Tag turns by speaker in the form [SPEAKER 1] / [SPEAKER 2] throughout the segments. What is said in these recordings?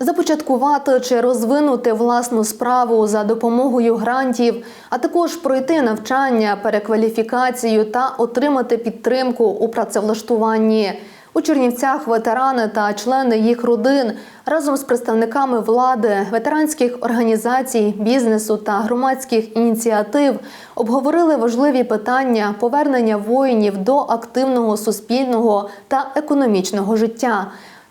[SPEAKER 1] Започаткувати чи розвинути власну справу за допомогою грантів, а також пройти навчання, перекваліфікацію та отримати підтримку у працевлаштуванні. У Чернівцях ветерани та члени їх родин разом з представниками влади, ветеранських організацій, бізнесу та громадських ініціатив обговорили важливі питання повернення воїнів до активного суспільного та економічного життя.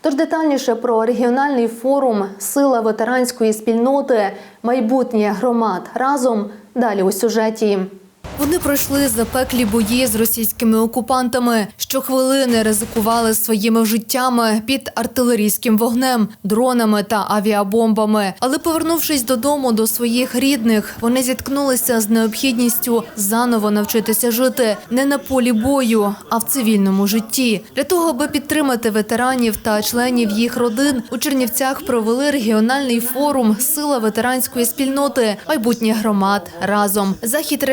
[SPEAKER 1] Тож детальніше про регіональний форум Сила ветеранської спільноти майбутнє громад разом далі у сюжеті. Вони пройшли запеклі бої з російськими окупантами. Щохвилини ризикували своїми життями під артилерійським вогнем, дронами та авіабомбами. Але повернувшись додому до своїх рідних, вони зіткнулися з необхідністю заново навчитися жити не на полі бою, а в цивільному житті. Для того, аби підтримати ветеранів та членів їх родин, у Чернівцях провели регіональний форум Сила ветеранської спільноти майбутнє громад разом. Захід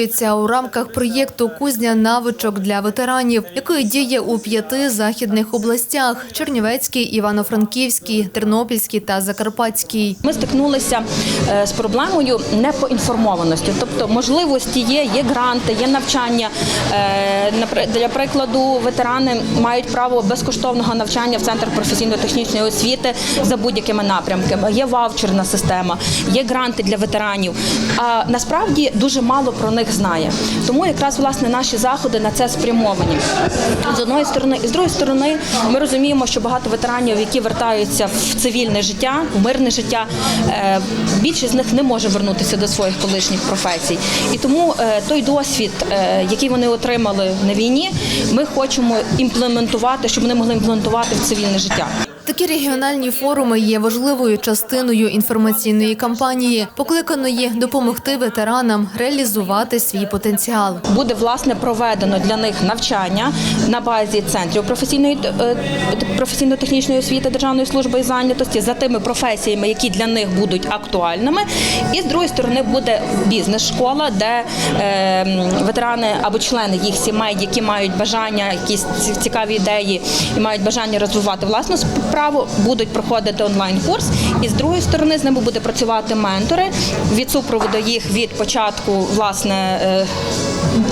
[SPEAKER 1] реалізовується у рамках проєкту Кузня навичок для ветеранів, який діє у п'яти західних областях: Чернівецькій, Івано-Франківській, Тернопільській та Закарпатській.
[SPEAKER 2] Ми стикнулися е, з проблемою непоінформованості. Тобто можливості є, є гранти, є навчання. Е, Для прикладу, ветерани мають право безкоштовного навчання в центр професійно-технічної освіти за будь-якими напрямками. Є ваучерна система, є гранти для ветеранів. А насправді дуже мало про них знає. Тому якраз власне наші заходи на це спрямовані. З одної сторони, і з другої сторони, ми розуміємо, що багато ветеранів, які вертаються в цивільне життя, в мирне життя, е, більшість з них не може вернутися до своїх колишніх професій. І тому е, той досвід, е, який вони отримали на війні, ми хочемо імплементувати, щоб вони могли імплементувати в цивільне життя.
[SPEAKER 1] Такі регіональні форуми є важливою частиною інформаційної кампанії, покликаної допомогти ветеранам реалізувати свій потенціал.
[SPEAKER 2] Буде власне проведено для них навчання на базі центрів професійної е, професійно-технічної освіти Державної служби і зайнятості за тими професіями, які для них будуть актуальними. І з другої сторони буде бізнес-школа, де е, ветерани або члени їх сімей, які мають бажання, якісь цікаві ідеї і мають бажання розвивати власну справу, будуть проходити онлайн-курс. І з другої сторони з ними буде працювати ментори від супроводу їх від початку власне. е,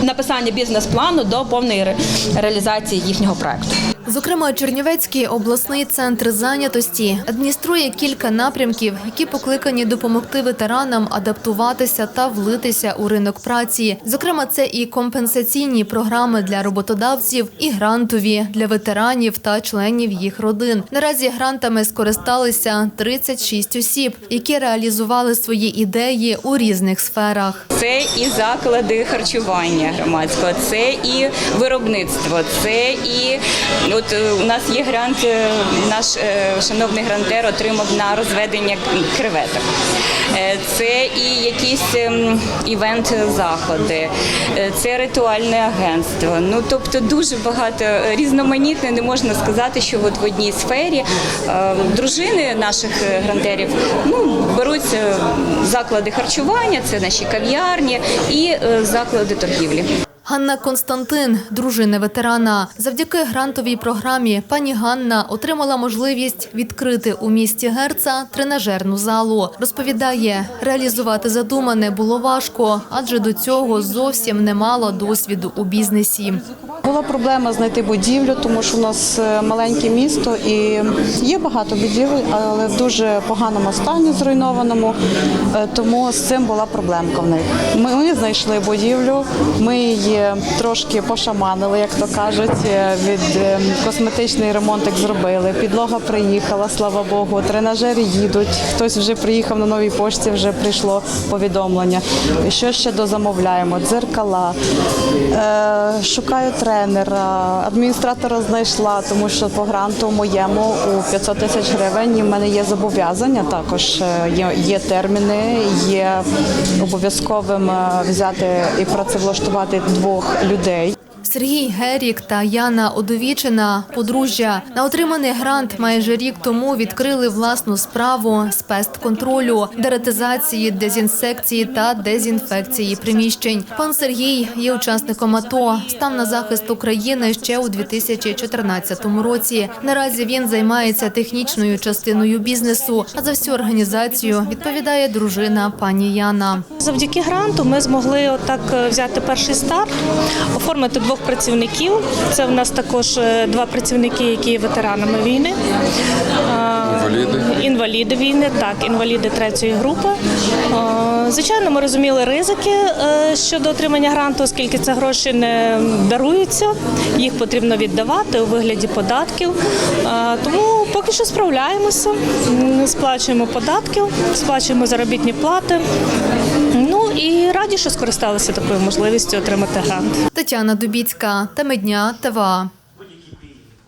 [SPEAKER 2] написання бізнес-плану до повної ре- реалізації їхнього проекту.
[SPEAKER 1] Зокрема, Чернівецький обласний центр зайнятості адмініструє кілька напрямків, які покликані допомогти ветеранам адаптуватися та влитися у ринок праці. Зокрема, це і компенсаційні програми для роботодавців, і грантові для ветеранів та членів їх родин. Наразі грантами скористалися 36 осіб, які реалізували свої ідеї у різних сферах.
[SPEAKER 3] Це і заклади харчування громадського, це і виробництво, це і от е, у нас є грант, е, наш е, шановний грантер отримав на розведення креветок. Це і якісь ем, івент-заходи, це ритуальне агентство. Ну тобто дуже багато різноманітне, не можна сказати, що от в одній сфері дружини наших грантерів ну, беруть заклади харчування, це наші кав'ярні і заклади торгівлі.
[SPEAKER 1] Ганна Константин, дружина ветерана. Завдяки грантовій програмі пані Ганна отримала можливість відкрити у місті Герца тренажерну залу. Розповідає, реалізувати задумане було важко, адже до цього зовсім не мала досвіду у бізнесі.
[SPEAKER 4] Була проблема знайти будівлю, тому що у нас е, маленьке місто і є багато будівель, але в дуже поганому стані зруйнованому. Е, Тому з цим була проблемка в них. Ми, ми знайшли будівлю, ми її трошки пошаманили, як то кажуть. е, Від косметичний ремонтик зробили. Підлога приїхала, слава Богу. Тренажери їдуть. Хтось вже приїхав на новій пошті, вже прийшло повідомлення. Що ще дозамовляємо? Дзеркала. Шукаю тренера, адміністратора знайшла, тому що по гранту моєму у 500 тисяч гривень в мене є зобов'язання. Також е, є, є терміни, є обов'язковим е, взяти і працевлаштувати двох людей.
[SPEAKER 1] Сергій Герік та Яна Одовічина подружжя на отриманий грант майже рік тому відкрили власну справу спецконтролю, дератизації, дезінсекції та дезінфекції приміщень. Пан Сергій є учасником АТО, став на захист України ще у 2014 році. Наразі він займається технічною частиною бізнесу, а за всю організацію відповідає дружина пані Яна.
[SPEAKER 5] Завдяки гранту ми змогли отак взяти перший старт, оформити двох працівників. Це в нас також е, два працівники, які є ветеранами війни. Інваліди? Інваліди війни, так, інваліди третьої групи. Звичайно, ми розуміли ризики е, щодо отримання гранту, оскільки це гроші не даруються, їх потрібно віддавати у вигляді податків. Тому поки що справляємося, сплачуємо податки, сплачуємо заробітні плати. Ну і раді, що скористалися такою можливістю отримати грант.
[SPEAKER 1] Тетяна Дубіцька, Теми дня, ТВА.